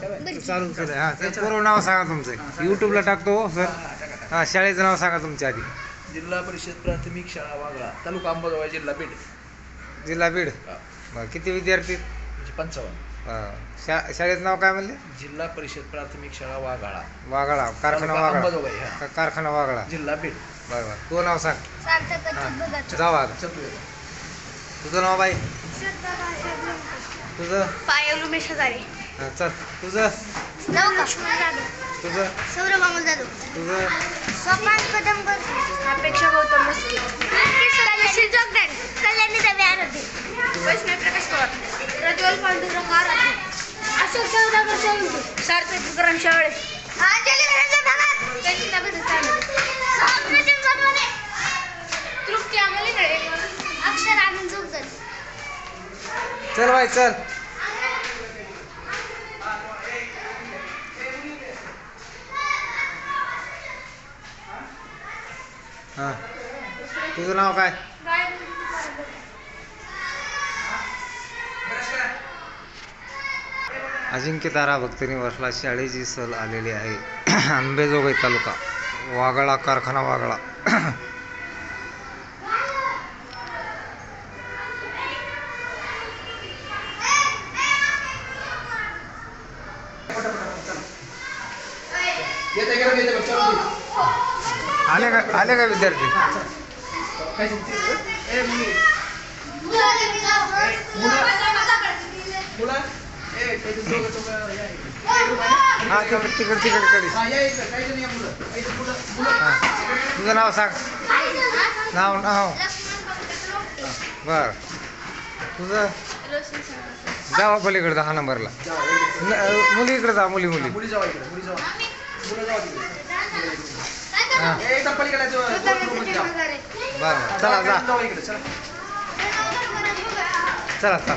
चालू. केलं हां सर पूर्ण नाव सांगा तुमचं. यूट्यूबला टाकतो हो सर. हां शाळेचं नाव सांगा तुमच्या आधी. जिल्हा परिषद प्राथमिक शाळा वागळा तालुका अंबाजोगाई जिल्हा बीड. जिल्हा बीड? बरं किती विद्यार्थी? म्हणजे पंचावन्न. हां. शा शाळेचं नाव काय म्हणले? जिल्हा परिषद प्राथमिक शाळा वाघाळा वागळा कारखाना तालुका अंबाजोगाई हा. का- कारखाना वागळा. जिल्हा बीड. बरं बरं. तू नाव सांग. सार्थक हां. अच्युत भगत आता. तुझं नाव बाई. तुझं? पायल उमेश हजारे. हां चल. तुझं? तुझं? सौरभ अमोल जाधव. तुझं? स्वप्नांत कदमकर अपेक्षा गौतम मस्के कल्याणी जोगदंड कल्याणी दवे आराध्य वैष्णव प्रकाश पवार. प्रज्वल पांडुरंग आराध्य अशोक सौदागर सोळंकी सार्थक विक्रम शावळे अंजली वीरेंद्र भगत चैतन्य भगत सामने तृप्ती अमोलीकडे अक्षर आनंद जोगदंड चल बाई चल. हां. तुझं नाव काय? अजिंक्य तारा भक्त शाळेची सहल आलेली आहे. आंबेजोगाई तालुका वागळा कारखाना वागळा. येते आले का आले का विद्यार्थी? हा तिकड तिकड तिकडे कडे हा. तुझं नाव सांग. नाव नाव. बर. तुझं? जावा पलीकडे दहा नंबरला. मुली इकडे जा मुली मुली. हां. एकदम पलीकडे. बरं चला जा. चला चला. चला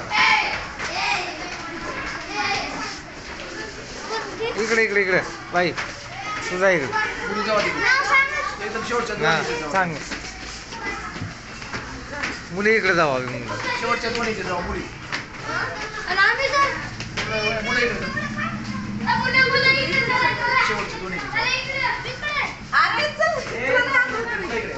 इकडे इकडे इकडे. बाई तुझा इकडे. मुली जावा तिकडे एकदम शेवटच्या हां. सांग. मुली इकडे जावा मुलं शेवटच्या जावा मुली. मुलं मुलं इकडे जावा. शेवटच्या दोन इथे जावा. ए, मुलं इकडे.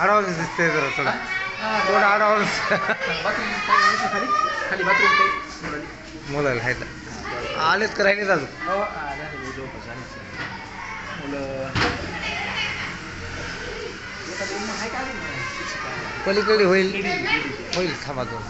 आडवा दिसते जरा थोडा हां, थोडा आडवा खाली बाथरूम मुलाला आहेत आलेत का राहिलेत अजून पलीकडे होईल होईल थांबा दोन